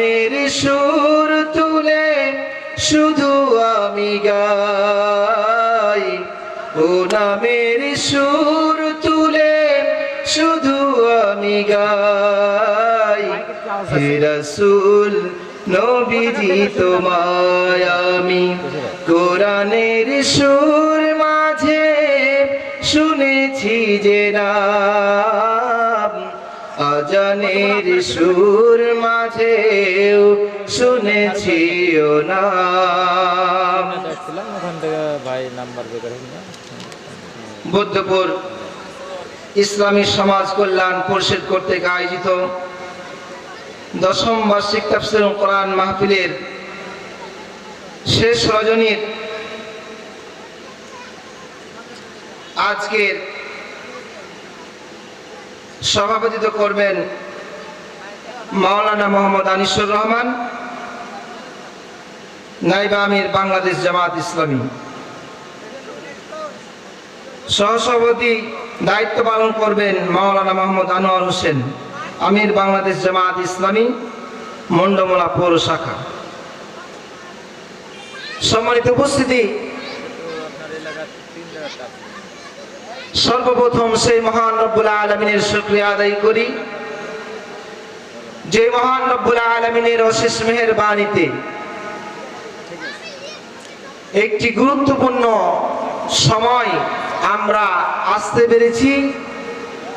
নামের সুর তুলে শুধু আমি গাই। ও নামের সুর তুলে শুধু আমি গাই। রসুল, নবীজি তোমায় আমি কোরআনের সুর মাঝে শুনেছি যে নাম আজানের সুর মাঝেও শুনেছি না বুদ্ধপুর ইসলামী সমাজ কল্যাণ পরিষদ কর্তৃক আয়োজিত দশম বার্ষিক তাফসির কোরআন মাহফিলের শেষ রজনীর আজকের সভাপতিত্ব করবেন মাওলানা মোহাম্মদ আনিসুর রহমান, নাইবা আমির বাংলাদেশ জামাত ইসলামী। সহসভাপতি দায়িত্ব পালন করবেন মাওলানা মোহাম্মদ আনোয়ার হোসেন, আমির বাংলাদেশ জামাত ইসলামী মন্ডমলা পৌর শাখা। সম্মানিত উপস্থিতি। সর্বপ্রথম সেই মহান রব্বুল আলমিনের শুক্রিয়া আদায় করি। যে মহান রব্বুল আলমিনের অশেষ মেহের বাণীতে একটি গুরুত্বপূর্ণ সময় আমরা আসতে পেরেছি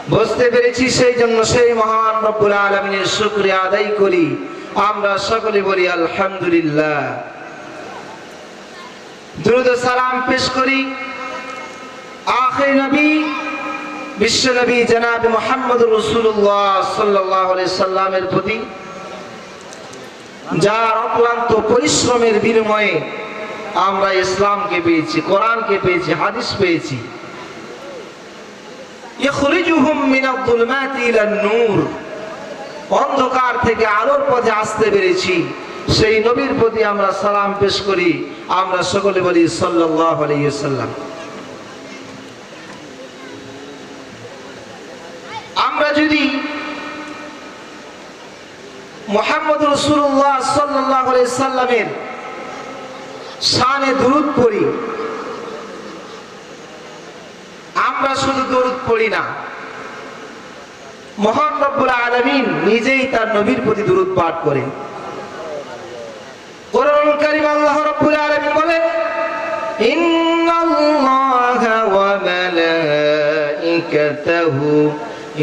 বুঝতে পেরেছি, সেই জন্য সেই মহান রব্বুল আলমিনের শুক্রিয়া আদায় করি। আমরা সকলে বলি আলহামদুলিল্লাহ। দ্রুত সালাম পেশ করি। সাল্লাহ পরিশ্রমের বিনিময়ে আমরা ইসলামকে পেয়েছি, কোরআনকে পেয়েছি, হাদিস পেয়েছি। অন্ধকার থেকে আলোর পথে আসতে পেরেছি। সেই নবীর প্রতি আমরা সালাম পেশ করি। আমরা সকলে বলি সাল্লাল্লাহু আলাইহি সাল্লাম আমরা যদি মোহাম্মদ রসুল্লাহ সাল্লাহ সাল্লামের শানে দরুদ পড়ি, আমরা শুধু দরুদ পড়ি না, মহান রব্বুল আলমিন নিজেই তার নবীর প্রতি দরুদ পাঠ করে কোরআন আলামিন বলেন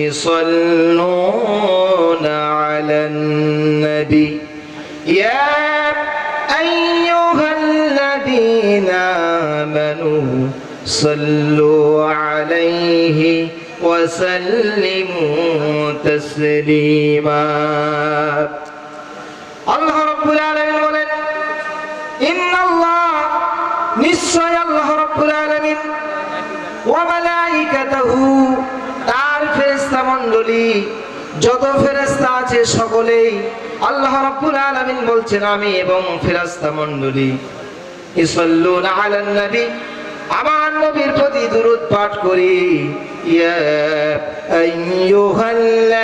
ইসাল্লুনা আলান নবী ইয়া আইয়ুহাল্লাযীনা আমানু সাল্লু আলাইহি وسلموا تسليما আল্লাহ রাব্বুল আলামিন বলেন ইন্নাল্লাহ নিশ্চয় আল্লাহ রাব্বুল আলামিন ওয়া মালাইকাতাহু তার ফেরেশতা মণ্ডলী যত ফেরেশতা আছে সকলেই আল্লাহ রাব্বুল আলামিন বলছেন আমি এবং ফেরেশতা মণ্ডলী। ইসাল্লুনা আলান নবী, আমার নবীর প্রতি দুরূদ পাঠ করি। ইয়া আইয়ুহাল্লাযীনা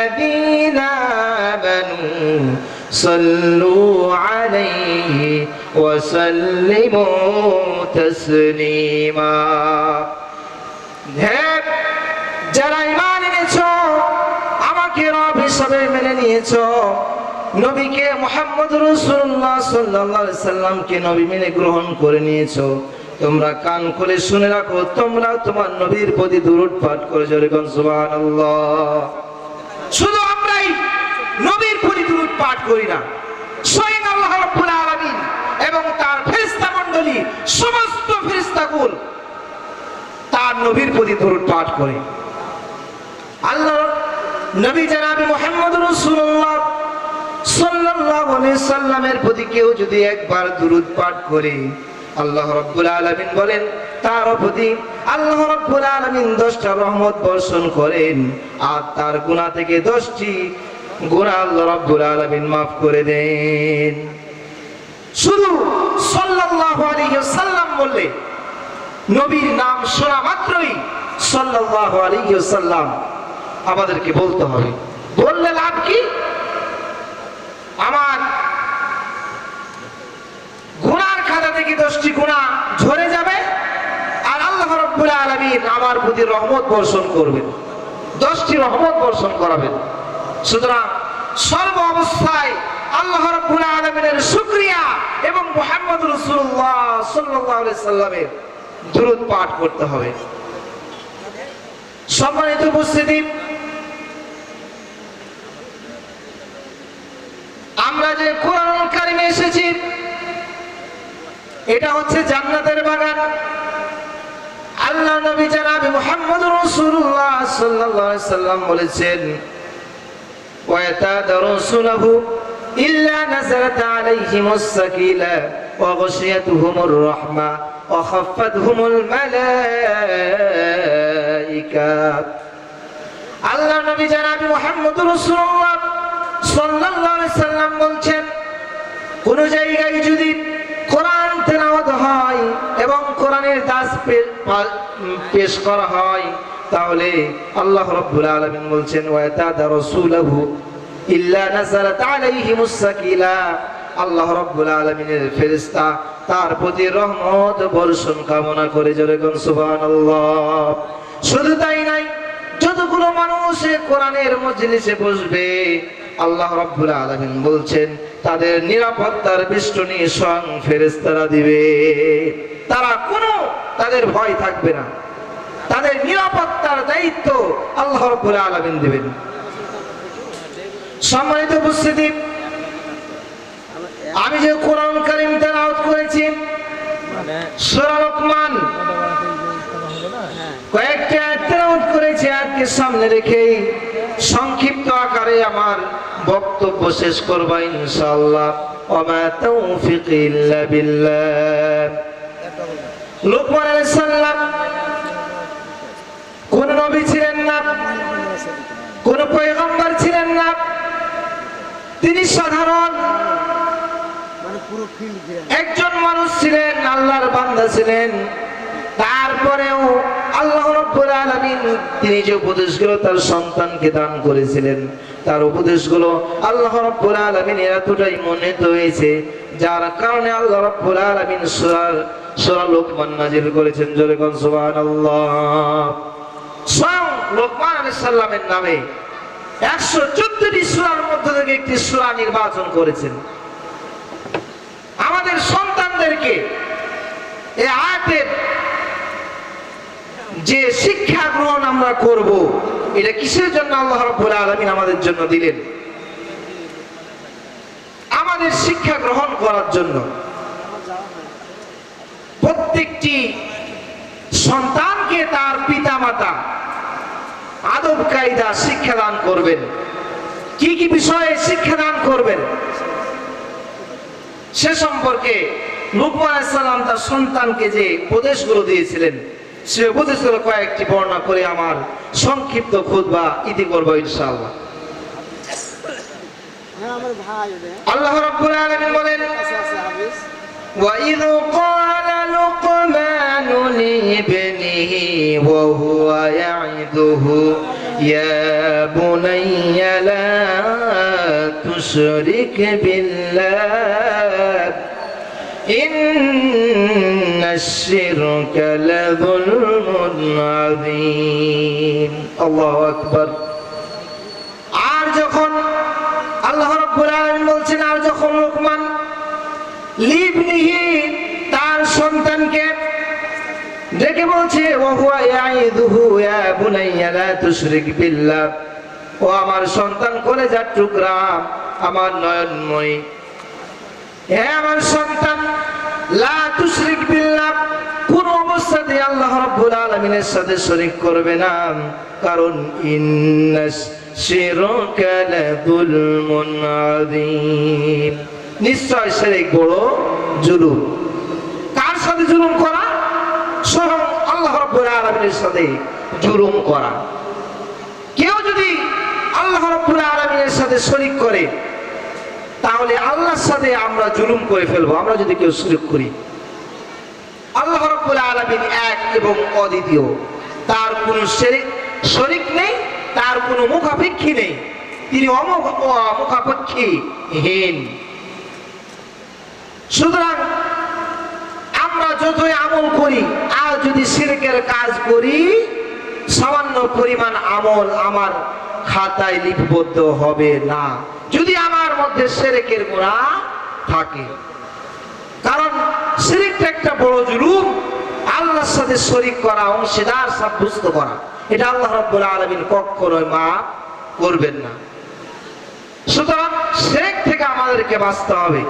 আমানু সাল্লু আলাইহি ওয়া সাল্লিমু তাসলিমা। হে, যারা ঈমান এনেছো আমাকে রব হিসাবে মেনে নিয়েছো? নবীকে মোহাম্মদ রসুল্লাহ সাল্লাহ সাল্লামকে নবী মেনে গ্রহণ করে নিয়েছো। তোমরা কান খুলে শুনে রাখো, তোমরা তোমার নবীর প্রতি দুরুদ পাঠ করে জোরে সুবহানাল্লাহ। শুধু আমরাই নবীর প্রতি দুরুদ পাঠ করি না, স্বয়ং আল্লাহ রাব্বুল আলামিন এবং তার ফেরেশতা মণ্ডলী, সমস্ত ফেরেশতাকুল তার নবীর প্রতি দরুদ পাঠ করে। আল্লাহ নবী জানাবি মোহাম্মদ রাসূলুল্লাহ সাল্লাল্লাহু আলাইহি সাল্লামের প্রতি কেউ যদি একবার দুরুদ পাঠ করে, আল্লাহ রাব্বুল আলামিন বলেন, তার প্রতি আল্লাহ রাব্বুল আলামিন 10টা রহমত বর্ষণ করেন, আর তার গুনাহ থেকে 10টি গুনাহ আল্লাহ রাব্বুল আলামিন maaf করে দেন। শুধু সাল্লাল্লাহু আলাইহি সাল্লাম বললে, নবীর নাম শোনা মাত্রই সাল্লাল্লাহু আলাইহি সাল্লাম আমাদেরকে বলতে হবে। বললে লাভ কি? আমার গুণার খাতা থেকে দশটি গুণা ঝরে যাবে আর আল্লাহ রব্বুল আলমিন আমার প্রতি রহমত বর্ষণ করবেন। দশটি রহমত বর্ষণ করাবেন। সুতরাং সর্ব অবস্থায় আল্লাহ রব্বুল আলমিনের শুক্রিয়া এবং মোহাম্মদ রসুল্লাহ সাল্লাহ সাল্লামের দূরত পাঠ করতে হবে। সম্মানিত উপস্থিতি আমরা যে কোরআন কারিমে এসেছি, এটা হচ্ছে জান্নাতের বাগান। আল্লাহ নবী জানাবি মুহাম্মদ রাসূলুল্লাহ সাল্লাল্লাহু আলাইহি সাল্লাম বলেছেন ওয়া তাদারুসুনাহু ইল্লা নাযালাত আলাইহিমুস সাকিলা, ওয়া গাশিয়াতুহুমুর রাহমা, ওয়া খাফফাতহুমুল মালাইকা। আল্লাহ নবী জানাবি মুহাম্মদ রাসূলুল্লাহ সাল্লাম বলছেন, কোন জায়গায় যদি কোরআন তেলাওয়াত হয় এবং কোরআনের দাস পেশ করা হয়, তাহলে আল্লাহ রাব্বুল আলামিন বলছেন ওয়া তাদারুসুলাহু ইল্লা নাযালাত আলাইহিমুস সাকিলা। আল্লাহ রাব্বুল আলামিনের ফেরেশতা তার প্রতি রহমত বর্ষণ কামনা করে জোরে কোন সুবহানাল্লাহ। শুধু তাই নাই যতগুলো মানুষ কোরআনের মজলিসে বসবে আল্লাহ রাব্বুল আলামিন বলছেন, তাদের নিরাপত্তার বেষ্টনী স্বয়ং ফেরেশতারা দিবে। তারা কোনো তাদের ভয় থাকবে না। তাদের নিরাপত্তার দায়িত্ব আল্লাহ রাব্বুল আলামিন দিবেন। সম্মানিত উপস্থিতি, আমি যে কোরআন কারিম তেলাওয়াত করেছি, সূরা লোকমান কয়েকটা তেলাওয়াত করেছি আজকে সামনে রেখেই সংক্ষিপ্ত আকারে আমার বক্তব্য শেষ করবা ইনশাআল্লাহ। ওমা তৌফিক ইল্লা বিল্লাহ। লোকমান কোন নবী ছিলেন না? কোন পয়গম্বর ছিলেন না? তিনি সাধারণ একজন মানুষ ছিলেন, আল্লাহর বান্দা ছিলেন। তারপরেও আল্লাহ রাব্বুল আলামিন তিনি যে উপদেশগুলো তার সন্তানকে দান করেছিলেন তার উপদেশগুলো আল্লাহ রাব্বুল আলামিন এতটাই মনোনীত হয়েছে, যার কারণে আল্লাহ রাব্বুল আলামিন সূরা সূরা লোকমান নাজিল করেছেন জোরে কোন সুবহানাল্লাহ। স্বয়ং লোকমান আলাইহিস সালামের নামে একশো চোদ্দটি সূরার মধ্যে থেকে একটি সূরা নির্বাচন করেছেন। আমাদের সন্তানদেরকে এই আয়াতের যে শিক্ষা গ্রহণ আমরা করব এটা কিসের জন্য আল্লাহ রাব্বুল আলামিন আমাদের জন্য দিলেন? আমাদের শিক্ষা গ্রহণ করার জন্য। প্রত্যেকটি সন্তানকে তার পিতা মাতা আদব কায়দা শিক্ষা দান করবেন। কি কি বিষয়ে শিক্ষা দান করবেন? সে সম্পর্কে লুকমান আলাইসাল্লাম তার সন্তানকে যে উপদেশগুলো দিয়েছিলেন সে উপদেশগুলো কয়েকটি বর্ণনা করে আমার সংক্ষিপ্ত খুতবা ইতি করবো ইনশাআল্লাহ হ্যাঁ আমার ভাই ওটা আল্লাহ রাব্বুল আলামিন বলেন আছে আছে হাফিজ وإذ قال لقمان لابنه وهو يعده يا بني لا تشرك بالله إن الشرك لظلم عظيم الله أكبر আর যখন আল্লাহ রাব্বুল আলামিন বলছেন আর যখন লোকমান লিবনিহি তার সন্তানকে ডেকে বলছে ও হুয়া ইয়াইদুহু ইয়া বুনাইয়া লা তুশরিক বিল্লাহ ও আমার সন্তান কলেজার টুকরা আমার নয়নময়ী হে আমার সন্তান লা সাথে শরিক করবে না। কারণ নিশ্চয় শিরক বড় জুলুম। কার সাথে জুলুম করা? স্বয়ং আল্লাহ রাব্বুল আলামিনের সাথে জুলুম করা। কেউ যদি আল্লাহ রাব্বুল আলামিনের সাথে শরীক করে, তাহলে আল্লাহর সাথে আমরা জুলুম করে ফেলব। আমরা যদি কেউ শরিক করি আল্লাহ রাব্বুল আলামিন এক এবং অদ্বিতীয়। তার কোনো শরিক নেই, তার কোনো মুখাপেক্ষী নেই। তিনি অমুখাপেক্ষী হীন সুতরাং আমরা যতই আমল করি, আর যদি শিরকের কাজ করি, সামান্য পরিমাণ আমল আমার খাতায় লিপিবদ্ধ হবে না। যদি আমার মধ্যে সেরেকের গোড়া থাকে। শিরিকটা একটা বড় জুলুম, আল্লাহর সাথে শরিক করা, অংশীদার সাব্যস্ত করা, এটা আল্লাহ রাব্বুল আলামিন কখনোই মাফ করবেন না। সুতরাং শিরিক থেকে আমাদেরকে বাঁচতে হবে।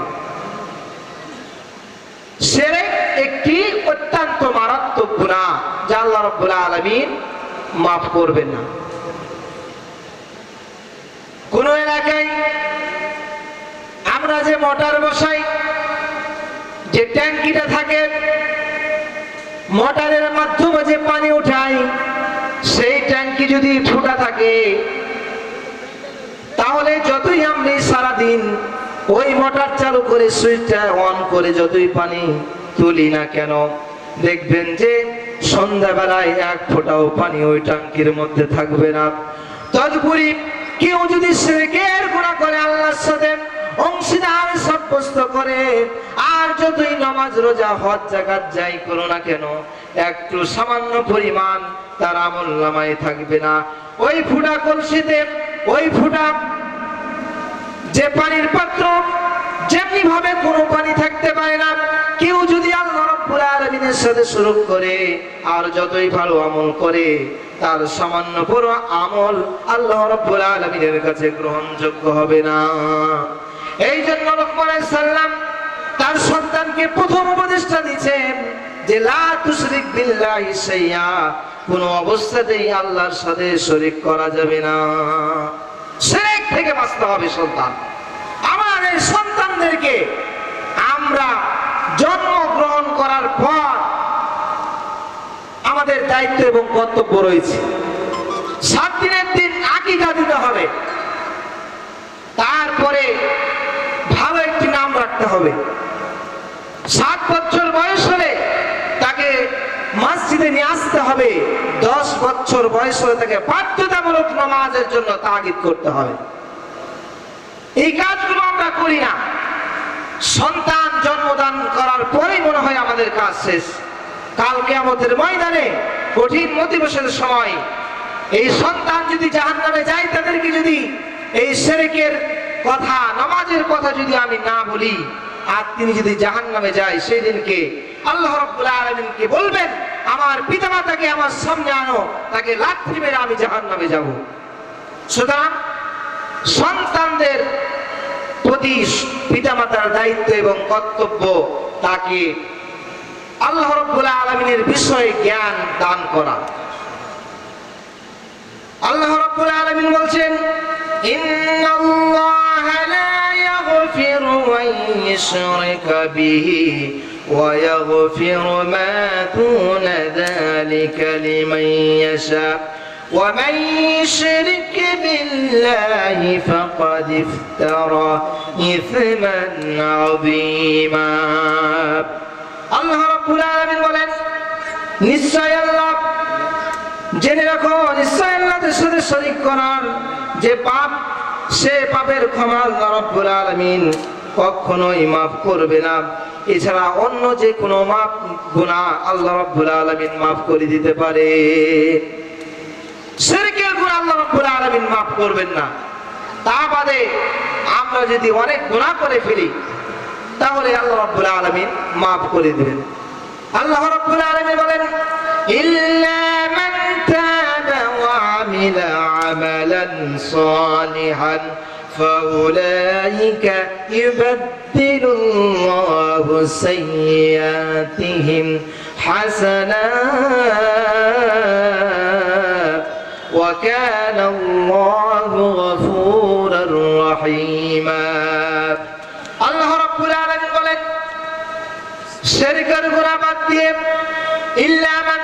শিরিক একটি অত্যন্ত মারাত্মক গুনাহ, যা আল্লাহ রাব্বুল আলমিন মাফ করবেন না। কোন এলাকায় আমরা যে মোটর বসাই যে ট্যাঙ্কিটা থাকে, মোটরের মাধ্যমে যে পানি উঠাই সেই ট্যাঙ্কি যদি ফুটা থাকে, তাহলে যতই আপনি সারাদিন ওই মোটর চালু করে সুইচটা অন করে যতই পানি তুলি না কেন, দেখবেন যে সন্ধ্যাবেলায় এক ফোঁটাও পানি ওই ট্যাঙ্কির মধ্যে থাকবে না। তদুপরি কেউ যদি সেকের গুণা করে আল্লাহর সাথে অংশীদার সাব্যস্ত করে, আর যতই নামাজ, রোজা, হজ জাগাত যাই করো না কেন, একটু সামান্য পরিমাণ তার আমল নামায় থাকবে না। ওই ফুটা কলসিতে, ওই ফুটা যে পানির পাত্র যেমনি ভাবে কোনো পানি থাকতে পারে না, কেউ যদি আল্লাহ রাব্বুল আলামিনের সাথে শুরু করে, আর যতই ভালো আমল করে, তার সামান্য বড় আমল আল্লাহ রাব্বুল আলামিনের কাছে গ্রহণযোগ্য হবে না। এই জন্য লোকমান সালাম তার সন্তানকে প্রথম উপদেশটা দিয়েছেন যে, লা কোন অবস্থাতেই আল্লাহর সাথে শরীক করা যাবে না। শিরক থেকে বাঁচতে হবে সন্তান। আমার এই সন্তানদেরকে আমরা জন্মগ্রহণ করার পর আমাদের দায়িত্ব এবং কর্তব্য রয়েছে। সাত দিনের দিন আকিকা দিতে হবে। তারপরে ভালো একটি নাম রাখতে হবে। সাত বছর বয়স হলে তাকে মসজিদে নিয়ে আসতে হবে। দশ বছর বয়স হলে তাকে বাধ্যতামূলক নামাজের জন্য তাগিদ করতে হবে। এই কাজগুলো আমরা করি না। সন্তান জন্মদান করার পরেই মনে হয় আমাদের কাজ শেষ। কালকে আমাদের ময়দানে কঠিন মতিবসের সময় এই সন্তান যদি জাহান নামে যায়, তাদেরকে যদি এই সেরেকের কথা, নামাজের কথা যদি আমি না বলি, আর তিনি যদি জাহান নামে যায় সেই দিনকে আল্লাহ রব্বুল আলমিনকে বলবেন, আমার পিতামাতাকে আমার সামনে আনো, তাকে লাথি মেরে আমি জাহান নামে যাব। সুতরাং সন্তানদের প্রতি পিতামাতার দায়িত্ব এবং কর্তব্য তাকে আল্লাহ রব্বুল আলমিনের বিষয়ে জ্ঞান দান করা। আল্লাহ রব্বুল আলামিন বলছেন ইন্নাল্লাহ লা ইয়াগফিরু আন ইউশরাকা বিহি ওয়া ইয়াগফিরু মা দুনা যালিকা লিমান ইয়াশা ومن يشرك بالله فقد افترى إثما عظيما الله رب العالمين বলেন নিশ্চয় আল্লাহ জেনে রাখো নিশ্চয় আল্লাহর সাথে শরীক করার যে পাপ, সে পাপের ক্ষমা রাব্বুল আলামিন কখনোই মাফ করবে না। এছাড়া অন্য যে কোনো মাপ, গুনাহ আল্লাহ রাব্বুল আলামিন মাফ করে দিতে পারে। শিরকের গুনাহ আল্লাহ রাব্বুল আলামিন মাফ করবেন না। তা বাদে আমরা যদি অনেক গুনাহ করে ফেলি, তাহলে আল্লাহ রাব্বুল আলামিন মাফ করে দিবেন। আল্লাহ রাব্বুল আলামিন বলেন, ইল্লা মান তাবা ওয়া আমিলা আমালান সালিহান فأولئك يبدل الله سيئاتهم حسنات وكان الله غفورا رحيما الله رب العالمين বলেন শিরকের গুনাহ বাদ দিয়ে ইল্লা মান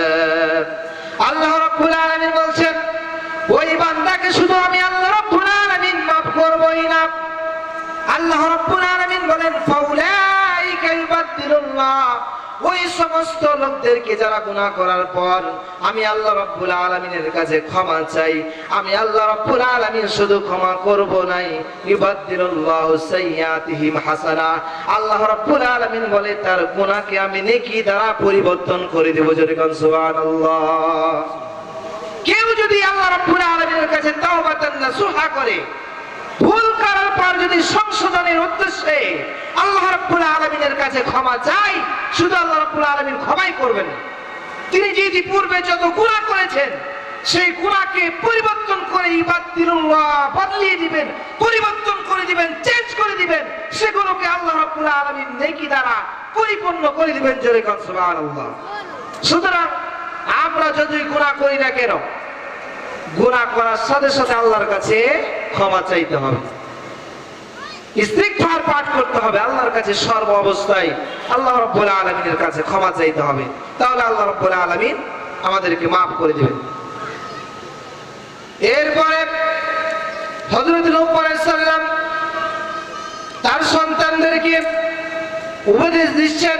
আল্লাহ রব্বুল আলামিন বলছেন, ওই বান্দাকে শুধু আমি আল্লাহ রব্বুল আলামিন maaf করবই না। আল্লাহ রব্বুল আলামিন বলেন, ফাউলাইকা ইউবাদদিলুল্লাহ। ওই সমস্ত লোকদেরকে যারা গুনাহ করার পর আমি আল্লাহ রাব্বুল আলামিনের কাছে ক্ষমা চাই, আমি আল্লাহ রাব্বুল আলামিন শুধু ক্ষমা করব নাই। ইউবাদদিলুল্লাহ সাইয়্যাতিহিম হাসানা। আল্লাহ রাব্বুল আলামিন বলে, তার গুনাহকে আমি নেকি দ্বারা পরিবর্তন করে দেব। জোরে কোন, সুবহানাল্লাহ। কেউ যদি আল্লাহ রাব্বুল আলামিনের কাছে তাওবাতান নাসুহা করে ভুল করার পর যদি সংশোধনের উদ্দেশ্যে আল্লাহ রাব্বুল আলামিনের কাছে ক্ষমা চাই, শুধু আল্লাহ রাব্বুল আলামিন ক্ষমাই করবেন। তিনি যে পূর্বে যত গুনাহ করেছেন, সেই গুনাহকে পরিবর্তন করে ইবাদতিল্লাহ বদলিয়ে দিবেন, পরিবর্তন করে দিবেন চেঞ্জ করে দিবেন সেগুলোকে আল্লাহ রাব্বুল আলামিন নেকি দ্বারা পরিপূর্ণ করে দিবেন জোরে কোন সুবহানাল্লাহ সুতরাং আমরা যদি গুনাহ করি না কেন গুণা করার সাথে সাথে আল্লাহর কাছে ক্ষমা চাইতে হবে। পাঠ করতে হবে আল্লাহর কাছে সর্ব অবস্থায়। কাছে ক্ষমা চাইতে হবে। আমাদেরকে করে এরপরে তার সন্তানদেরকে উপদেশ দিচ্ছেন,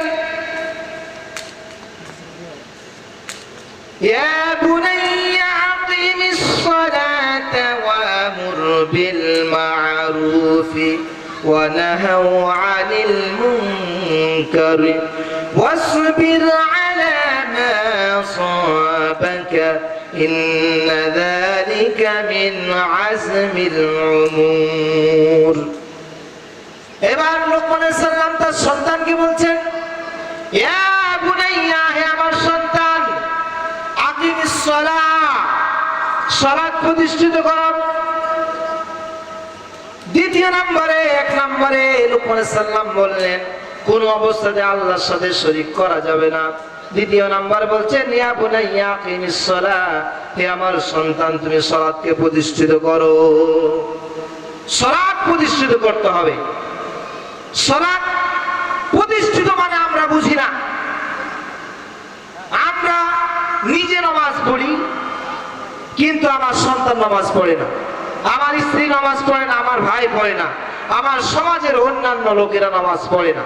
ইয়া বুনাইয়া أقم الصلاة وأمر بالمعروف ونهوا عن المنكر واصبر على ما صابك إن ذلك من عزم الأمور এবার লোকমান সাল্লাম তার সন্তানকে বলছেন ইয়া প্রতিষ্ঠিত করো। দ্বিতীয় নম্বরে, এক নম্বরে লোকমান সাল্লাম বললেন, কোন অবস্থাতে আল্লাহর সাথে শরীক করা যাবে না। দ্বিতীয় নাম্বার হে আমার সন্তান, তুমি সালাতকে প্রতিষ্ঠিত করো। সালাত প্রতিষ্ঠিত করতে হবে। সালাত প্রতিষ্ঠিত মানে আমরা বুঝি না। আমরা নিজে নামাজ পড়ি কিন্তু আমার সন্তান নামাজ পড়ে না। আমার স্ত্রী নামাজ পড়ে না, আমার ভাই পড়ে না। আমার সমাজের অন্যান্য লোকেরা নামাজ পড়ে না।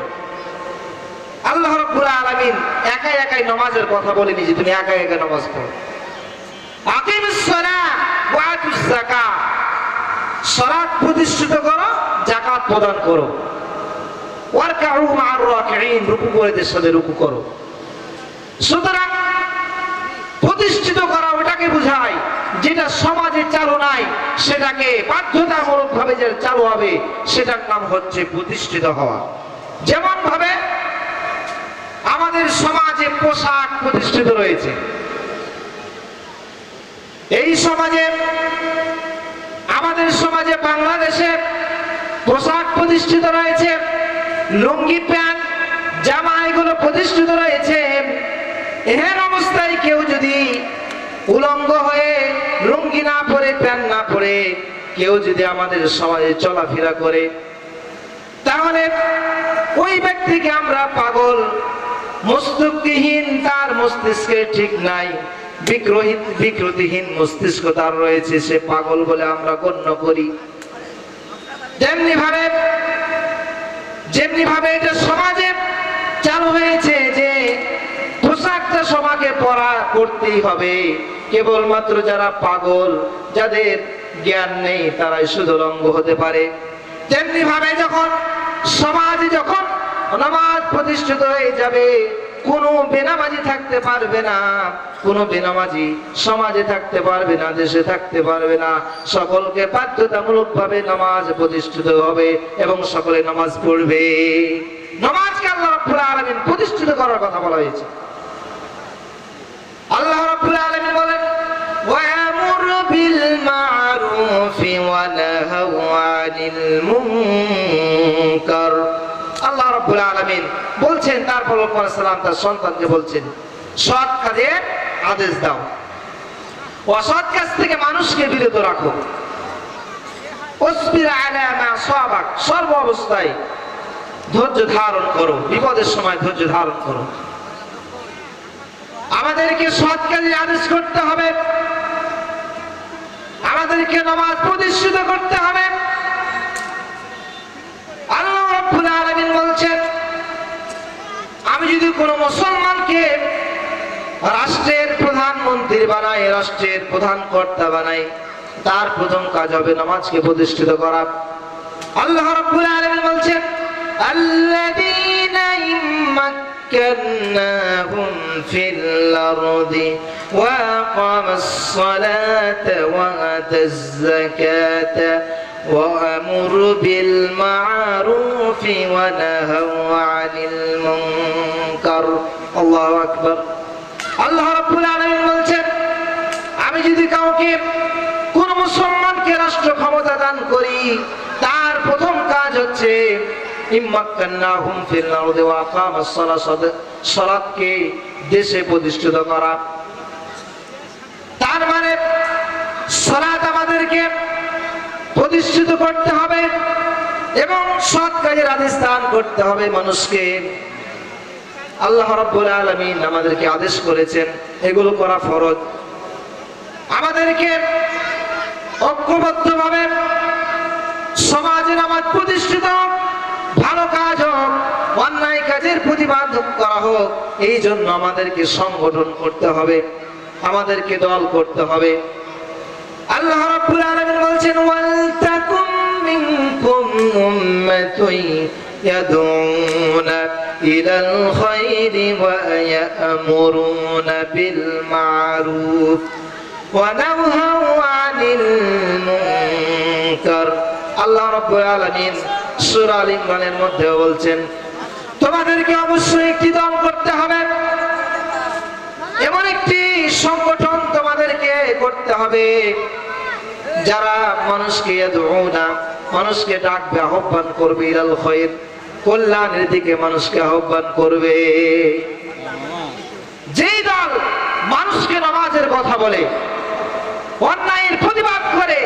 আল্লাহ রাব্বুল আলামিন একাই একাই নামাজের কথা বলেনি যে তুমি একা একা নামাজ পড়ো। সালাত প্রতিষ্ঠিত করো, যাকাত প্রদান করো। রুকু করে এদের সাথে রুকু করো। সুতরাং প্রতিষ্ঠিত করা ওটাকে বোঝায় যেটা সমাজে চালু নাই, সেটাকে বাধ্যতামূলক ভাবে যে চালু হবে, সেটার নাম হচ্ছে প্রতিষ্ঠিত হওয়া। যেমন ভাবে আমাদের সমাজে পোশাক প্রতিষ্ঠিত রয়েছে। এই সমাজে, আমাদের সমাজে বাংলাদেশে পোশাক প্রতিষ্ঠিত রয়েছে, লুঙ্গি প্যান্ট, জামা এগুলো প্রতিষ্ঠিত রয়েছে। এহেন অবস্থায় কেউ যদি উলঙ্গ পরে কেউ যদি আমাদের সমাজে চলাফেরা করে, তাহলে ওই ব্যক্তিকে আমরা পাগল মস্তিষ্কহীন তার মস্তিষ্কে ঠিক নাই। বিক্রহীন বিকৃতিহীন মস্তিষ্ক তার রয়েছে, সে পাগল বলে আমরা গণ্য করি। তেমনি ভাবে যেমনি ভাবে এটা সমাজে চালু হয়েছে যে পোশাকটা সমাজে পরা করতেই হবে। কেবলমাত্র যারা পাগল, যাদের জ্ঞান নেই, তারাই শুধু রঙ্গ হতে পারে। তেমনি ভাবে যখন সমাজে যখন নামাজ প্রতিষ্ঠিত হয়ে যাবে, কোনো বেনামাজি থাকতে পারবে না। কোনো বেনামাজি সমাজে থাকতে পারবে না, দেশে থাকতে পারবে না। সকলকে বাধ্যতামূলক ভাবে নামাজ প্রতিষ্ঠিত হবে এবং সকলে নামাজ পড়বে। নামাজকে আল্লাহ প্রতিষ্ঠিত করার কথা বলা হয়েছে। আল্লাহ আল্লাহ রাব্বুল আলামিন বলছেন তারপর সালাম তার সন্তানকে বলছেন, সৎ কাজের আদেশ দাও। অসৎ কাজ থেকে মানুষকে বিরত রাখো। সর্ব অবস্থায় ধৈর্য ধারণ করো, বিপদের সময় ধৈর্য ধারণ করো। আমাদেরকে সৎ কাজে আদেশ করতে হবে। আমাদেরকে নামাজ প্রতিষ্ঠিত করতে হবে। রাব্বুল আলামিন বলছেন, আমি যদি কোনো মুসলমানকে রাষ্ট্রের প্রধানমন্ত্রী বানাই, রাষ্ট্রের প্রধান কর্তা বানাই, তার প্রথম কাজ হবে নামাজকে প্রতিষ্ঠিত করা। আল্লাহ রাব্বুল আলামিন বলছেন ফিল আরদি ওয়া আকামাস সালাতা ওয়া আতাজ যাকাতা وأمر بالمعروف ونهوا عن المنكر الله أكبر আল্লাহ রাব্বুল আলামিন বলছেন আমি যদি কাউকে কোন মুসলমানকে রাষ্ট্র ক্ষমতা দান করি তার প্রথম কাজ হচ্ছে ইম্মাক্কান্নাহুম ফিল আরদি ওয়া আকামাস সালাত সালাতকে দেশে প্রতিষ্ঠিত করা তার মানে সালাত আমাদেরকে প্রতিষ্ঠিত করতে হবে এবং সৎ কাজের আদেশ দান করতে হবে মানুষকে। আল্লাহ রাব্বুল আলামিন আমাদেরকে আদেশ করেছেন, এগুলো করা ফরজ। আমাদেরকে ঐক্যবদ্ধভাবে সমাজে নামাজ প্রতিষ্ঠিত ভালো কাজ হোক, অন্যায় কাজের প্রতিবাদ করা হোক, এই জন্য আমাদেরকে সংগঠন করতে হবে, আমাদেরকে দল করতে হবে। আল্লাহ রাব্বুল আলামিন বলছেন, ওয়াল তাকুম মিনকুম উম্মাতুন ইয়াদউনা ইলাল খায়রি ওয়া ইয়া'মুরুনা বিল মা'রুফ ওয়া আনিল মুনকার। আল্লাহ রাব্বুল আলামিন সূরা আল ইমরানের বলছেন, তোমাদেরকে অবশ্যই একটি দল করতে হবে। এমন একটি সংগঠন করতে হবে। যারা মানুষকে না, মানুষকে ডাকবে, আহ্বান করবে ইরাল খয়ের কল্যাণের দিকে মানুষকে আহ্বান করবে। যেই দল মানুষকে নামাজের কথা বলে, অন্যায়ের প্রতিবাদ করে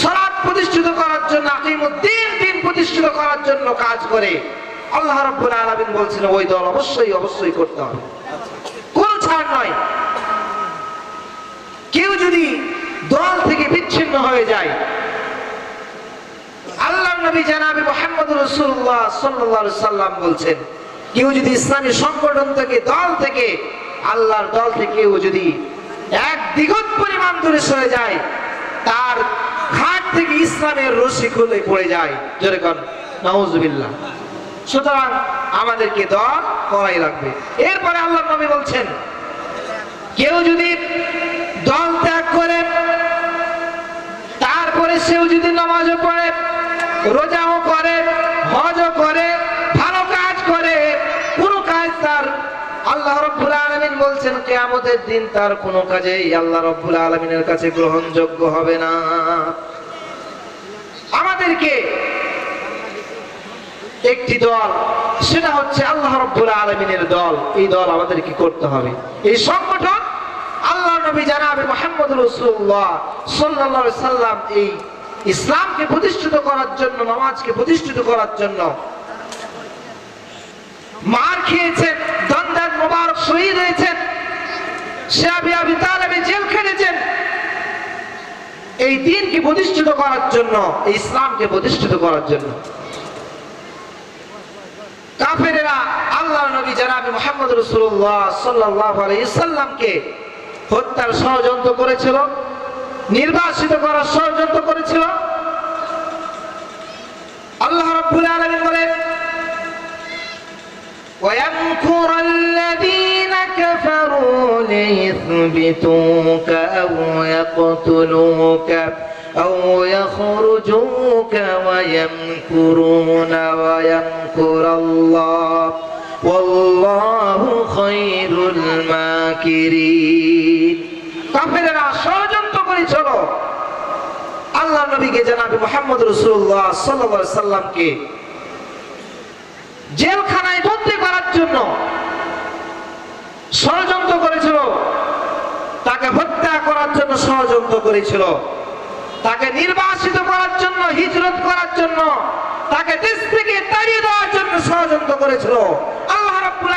সলাৎ প্রতিষ্ঠিত করার জন্য, আকিমুদ্দিন দিন প্রতিষ্ঠিত করার জন্য কাজ করে, আল্লাহ রাব্বুল আলামিন বলছেন, ওই দল অবশ্যই অবশ্যই করতে হবে। কোন ছাড় নয় কেউ যদি দল থেকে বিচ্ছিন্ন হয়ে যায় আল্লাহ নবী জানাবি মোহাম্মদ রসুল্লাহ সাল্লাহ সাল্লাম বলছেন, কেউ যদি ইসলামী সংগঠন থেকে, দল থেকে, আল্লাহর দল থেকে কেউ যদি এক দ্বিগত পরিমাণ দূরে সরে যায়, তার ঘাট থেকে ইসলামের রশি খুলে পড়ে যায়। যেরকম নওয়াজবিল্লাহ সুতরাং আমাদেরকে দল করাই লাগবে। এরপরে আল্লাহ নবী বলছেন, কেউ যদি দল ত্যাগ করে তারপরে সেও যদি নামাজও পড়ে, রোজাও করে, হজও করে, ভালো কাজ করে, কোনো কাজ তার আল্লাহ রব্বুল আলমিন বলছেন, কেয়ামতের দিন তার কোনো কাজেই আল্লাহ রব্বুল আলমিনের কাছে গ্রহণযোগ্য হবে না। আমাদেরকে একটি দল, সেটা হচ্ছে আল্লাহ রব্বুল আলমিনের দল। এই দল আমাদেরকে করতে হবে। এই সংগঠন আল্লাহ নবী জানাবে মোহাম্মদ রসুল্লাহ সাল্লাহ সাল্লাম এই ইসলামকে প্রতিষ্ঠিত করার জন্য, নামাজকে প্রতিষ্ঠিত করার জন্য মার খেয়েছেন, দন্দার মোবারক শহীদ হয়েছেন সে আবি তালেবে জেল খেটেছেন এই দিনকে প্রতিষ্ঠিত করার জন্য ইসলামকে প্রতিষ্ঠিত করার জন্য। কাফেরেরা আল্লাহ নবী জানাবি মোহাম্মদ রসুল্লাহ সাল্লাহ আলাইসাল্লামকে হত্যার ষড়যন্ত্র করেছিল। নির্বাসিত করার ষড়যন্ত্র করেছিল আল্লাহ রাব্বুল আলামিন বলেন ويمكر الذين كفروا ليثبتوك أو يقتلوك أو يخرجوك ويمكرون ويمكر الله والله خير الماكرين কাফেরেরা ষড়যন্ত্র করেছিল আল্লাহ নবীকে জানাবে মোহাম্মদ রসুল্লাহ সাল্লাহ সাল্লামকে জেলখানায় বন্দি করার জন্য ষড়যন্ত্র করেছিল। তাকে হত্যা করার জন্য ষড়যন্ত্র করেছিল। তাকে নির্বাসিত করার জন্য, হিজরত করার জন্য, তাকে দেশ থেকে তাড়িয়ে দেওয়ার জন্য ষড়যন্ত্র করেছিল।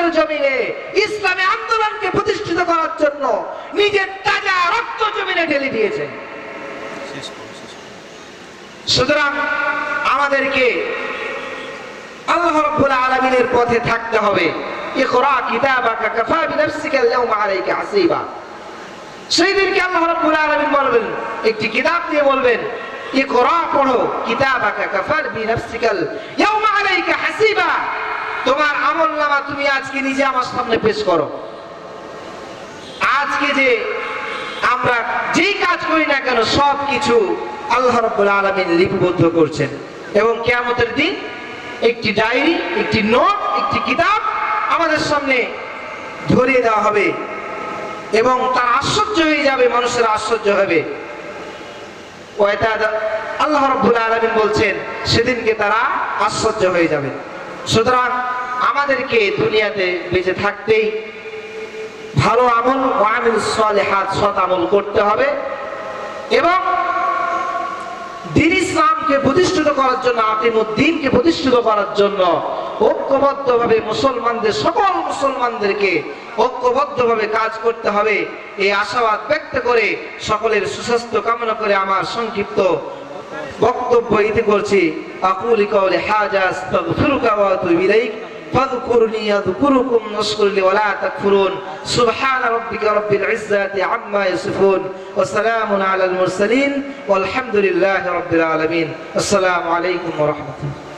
বাংলাদেশের জমিনে ইসলামী আন্দোলনকে প্রতিষ্ঠিত করার জন্য নিজের তাজা রক্ত জমিনে ঢেলে দিয়েছেন সুতরাং আমাদেরকে আল্লাহ আলামিনের পথে থাকতে হবে। একটি কিতাব দিয়ে বলবেন পড়ো, কিতাবাকা কাফা বিনাফসিকা আল-ইয়াওমা আলাইকা হাসিবা। তোমার আমলনামা তুমি আজকে নিজে আমার সামনে পেশ করো। আজকে যে আমরা যেই কাজ করি না কেন, সব কিছু আল্লাহ রাব্বুল আলামিন লিপিবদ্ধ করছেন। এবং কিয়ামতের দিন একটি ডায়েরি, একটি নোট, একটি কিতাব আমাদের সামনে ধরিয়ে দেওয়া হবে এবং তার আশ্চর্য হয়ে যাবে, মানুষের আশ্চর্য হবে। আল্লাহ রাব্বুল আলামিন বলছেন, সেদিনকে তারা আশ্চর্য হয়ে যাবে। সুতরাং আমাদেরকে দুনিয়াতে বেঁচে থাকতেই ভালো আমল ওয়ামিল সালেহাত সৎ আমল করতে হবে এবং দিন ইসলামকে প্রতিষ্ঠিত করার জন্য আকিমুদ্দিনকে প্রতিষ্ঠিত করার জন্য ঐক্যবদ্ধভাবে মুসলমানদের, সকল মুসলমানদেরকে ঐক্যবদ্ধভাবে কাজ করতে হবে। এই আশাবাদ ব্যক্ত করে সকলের সুস্বাস্থ্য কামনা করে আমার সংক্ষিপ্ত বক্তব্য ইতি করছি আকুলি কাউলি হাজা আস্তাগফিরুকা ওয়া আতুবু ইলাইক فاذكرني يذكركم واشكر لي ولا تكفرون سبحان ربك رب العزة عما يصفون وسلام على المرسلين والحمد لله رب العالمين السلام عليكم ورحمة الله